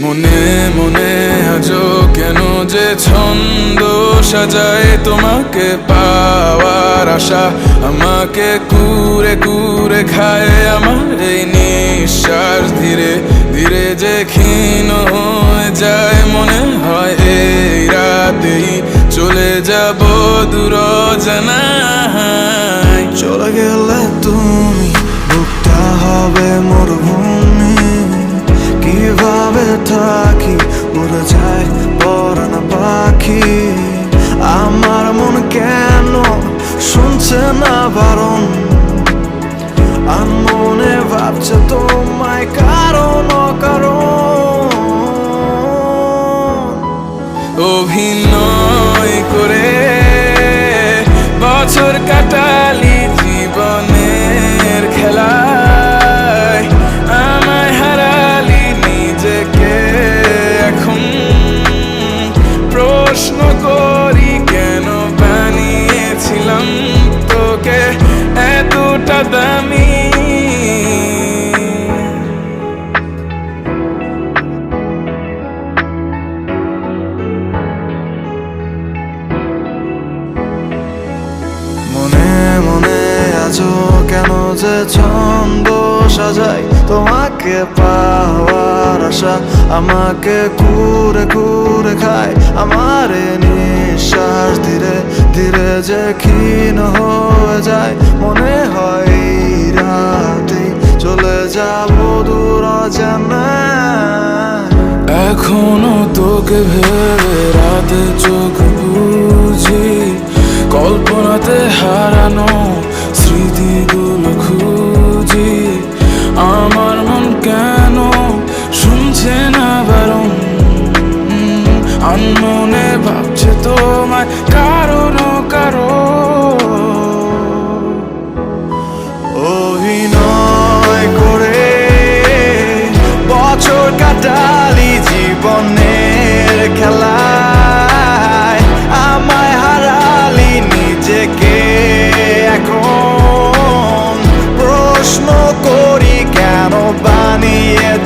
মনে মনে আজো কেন যে ছন্দ সাজায় তোমাকে পাওয়ার আশা? আমাকে কুরে কুরে খায় আমার এই নিঃশ্বাস। ধীরে ধীরে যে ক্ষীণ হয়ে যায় মনে হয় এই রাতেই চলে যাব দূর জানাই চলে গেলে তুমি হবে মরুভূমি থাকি উড়ে যায় পরান পাখি। আমার মন কেন শুনছে না বারণ? আর মনে ভাবছে তোমায় কারণ কারণ অভিনয় দামি মনে মনে আছো কেন যে ছন্দ সাজাই? তোমাকে পাওয়ার আশা, আমাকে কুরে কুরে খায়। আমার নিঃশ্বাস ধীরে ধীরে যে ক্ষীণ হয়ে যায়। মনে যাব দূর জানা এখনও তোকে ভেবে রাতে চোখ বুঝি, কল্পনাতে হারানো স্মৃতিগুলো খুঁজি। আমার মন কেন শুনছে না বারণ? আনমনে ভাবছে তোমায় কারণ কারও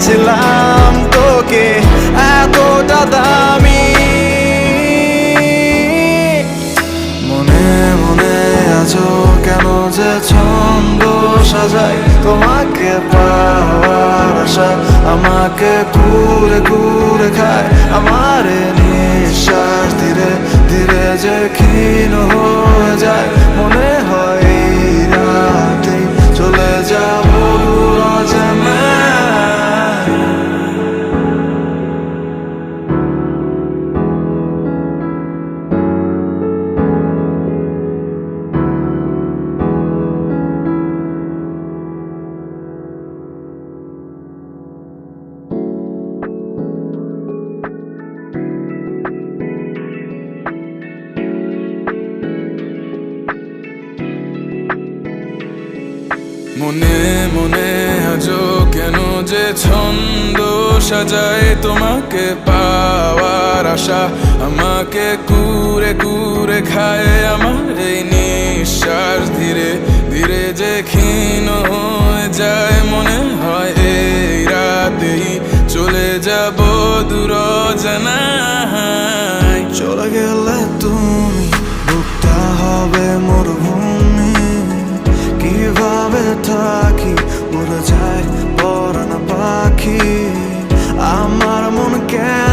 বানিয়েছিলাম তোকে এতটা দামি। মনে মনে আছো কেন যে ছন্দ সাজাই? তোমাকে পাওয়ার আশা আমাকে কুরে কুরে খায়। আমার নিঃশ্বাস ধীরে ধীরে যে ক্ষীণ হয়ে যায়। মনে মনে মনে আজো কেন যে ছন্দ সাজায় তোমাকে পাওয়ার আশা। আমাকে কুরে কুরে খায় আমার এই নিঃশ্বাস। ধীরে ধীরে যে ক্ষীণ হয়ে যায় মনে হয় এই রাতেই চলে যাব দূর জানাই চলে গেলে তুমি বুকটা হবে কীভাবে থাকি উড়ে যায় পরান পাখি। আমার মন কেন